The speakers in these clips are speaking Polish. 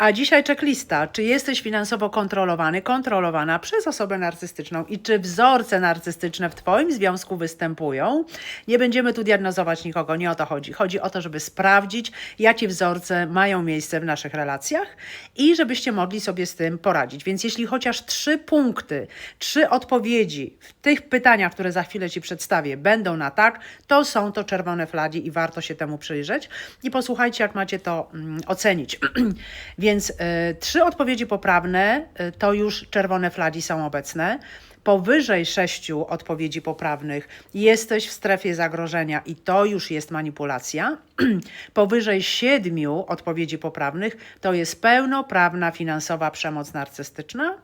A dzisiaj checklista. Czy jesteś finansowo kontrolowany, kontrolowana przez osobę narcystyczną i czy wzorce narcystyczne w Twoim związku występują? Nie będziemy tu diagnozować nikogo, nie o to chodzi. Chodzi o to, żeby sprawdzić, jakie wzorce mają miejsce w naszych relacjach i żebyście mogli sobie z tym poradzić. Więc jeśli chociaż trzy punkty, trzy odpowiedzi w tych pytaniach, które za chwilę Ci przedstawię, będą na tak, to są to czerwone flagi i warto się temu przyjrzeć. I posłuchajcie, jak macie to mm, ocenić. Więc y, trzy odpowiedzi poprawne y, to już czerwone flagi są obecne. Powyżej sześciu odpowiedzi poprawnych jesteś w strefie zagrożenia i to już jest manipulacja. Powyżej siedmiu odpowiedzi poprawnych to jest pełnoprawna finansowa przemoc narcystyczna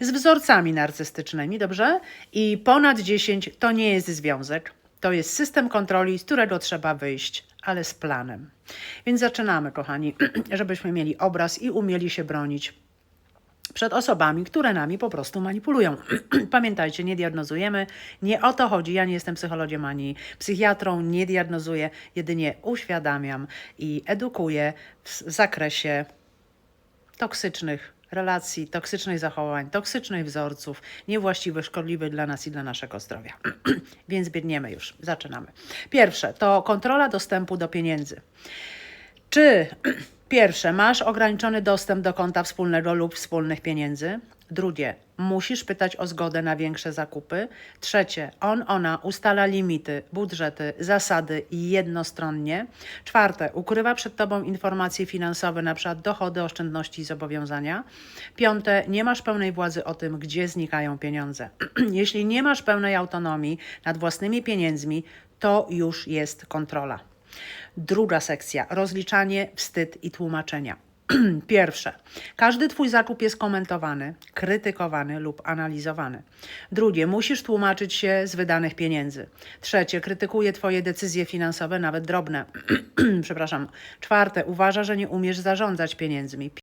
z wzorcami narcystycznymi, dobrze? I ponad 10 to nie jest związek. To jest system kontroli, z którego trzeba wyjść, ale z planem. Więc zaczynamy, kochani, żebyśmy mieli obraz i umieli się bronić przed osobami, które nami po prostu manipulują. Pamiętajcie, nie diagnozujemy, nie o to chodzi. Ja nie jestem psychologiem ani psychiatrą, nie diagnozuję, jedynie uświadamiam i edukuję w zakresie toksycznych relacji, toksycznych zachowań, toksycznych wzorców, niewłaściwych, szkodliwych dla nas i dla naszego zdrowia. Więc biegniemy już, zaczynamy. Pierwsze to kontrola dostępu do pieniędzy. Czy pierwsze, masz ograniczony dostęp do konta wspólnego lub wspólnych pieniędzy? Drugie, musisz pytać o zgodę na większe zakupy. Trzecie, on, ona ustala limity, budżety, zasady jednostronnie. Czwarte, ukrywa przed tobą informacje finansowe, na przykład dochody, oszczędności i zobowiązania. Piąte, nie masz pełnej władzy o tym, gdzie znikają pieniądze. Jeśli nie masz pełnej autonomii nad własnymi pieniędzmi, to już jest kontrola. Druga sekcja rozliczanie, wstyd i tłumaczenia. Pierwsze, każdy Twój zakup jest komentowany, krytykowany lub analizowany. Drugie, musisz tłumaczyć się z wydanych pieniędzy. Trzecie, krytykuje Twoje decyzje finansowe, nawet drobne. Przepraszam. Czwarte, uważa, że nie umiesz zarządzać pieniędzmi.